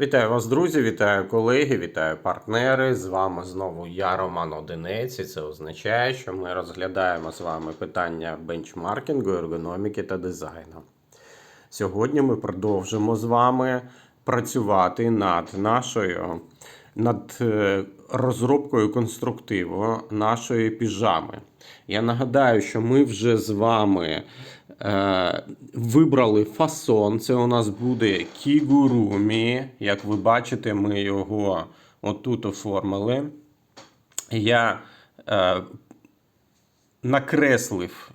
Вітаю вас, друзі, вітаю колеги, вітаю партнери. З вами знову я, Роман Одинець, і це означає, що ми розглядаємо з вами питання бенчмаркінгу, ергономіки та дизайну. Сьогодні ми продовжимо з вами працювати над нашою над е, розробкою конструктиву нашої піжами. Я нагадаю, що ми вже з вами вибрали фасон. Це у нас буде кігурумі. Як ви бачите, ми його отут оформили. Я е, накреслив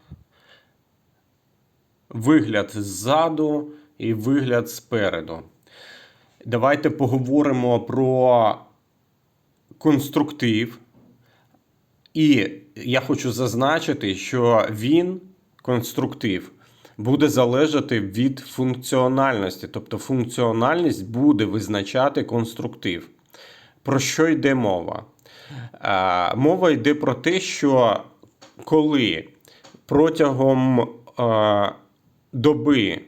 вигляд ззаду і вигляд спереду. Давайте поговоримо про конструктив. І я хочу зазначити, що він, конструктив, буде залежати від функціональності. Тобто функціональність буде визначати конструктив. Про що йде мова? Е, Мова йде про те, що коли протягом е, доби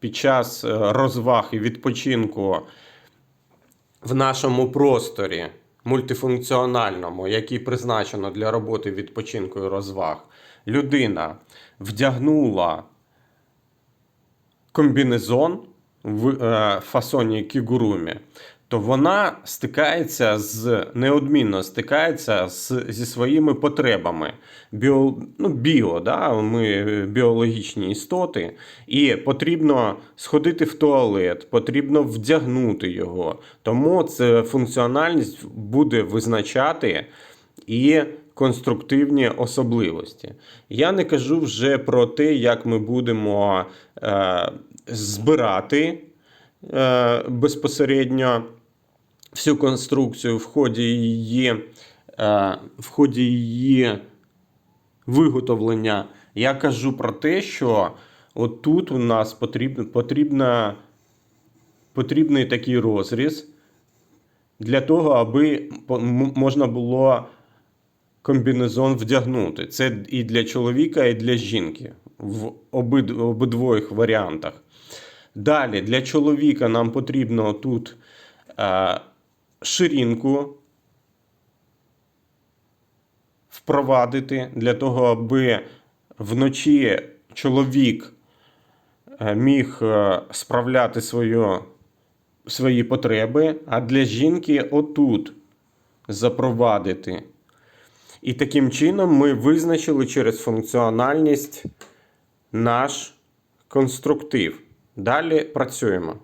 під час е, розваг і відпочинку в нашому просторі мультифункціональному, який призначено для роботи відпочинку і розваг, людина вдягнула комбінезон в е, фасоні кігурумі, то вона стикається з неодмінно стикається з, зі своїми потребами. Біо, ну, біо, да? ми біологічні істоти, і потрібно сходити в туалет, потрібно вдягнути його. Тому це функціональність буде визначати і конструктивні особливості. Я не кажу вже про те, як ми будемо е, збирати е, безпосередньо всю конструкцію в ході її, е, в ході її виготовлення. Я кажу про те, що отут у нас потрібна, потрібна, потрібний такий розріз для того, аби можна було комбінезон вдягнути. Це і для чоловіка, і для жінки в обид, обидвоїх варіантах. Далі для чоловіка нам потрібно тут е, ширинку впровадити для того, аби вночі чоловік е, міг е, справляти свою, свої потреби, а для жінки отут запровадити. І таким чином ми визначили через функціональність наш конструктив. Далі працюємо.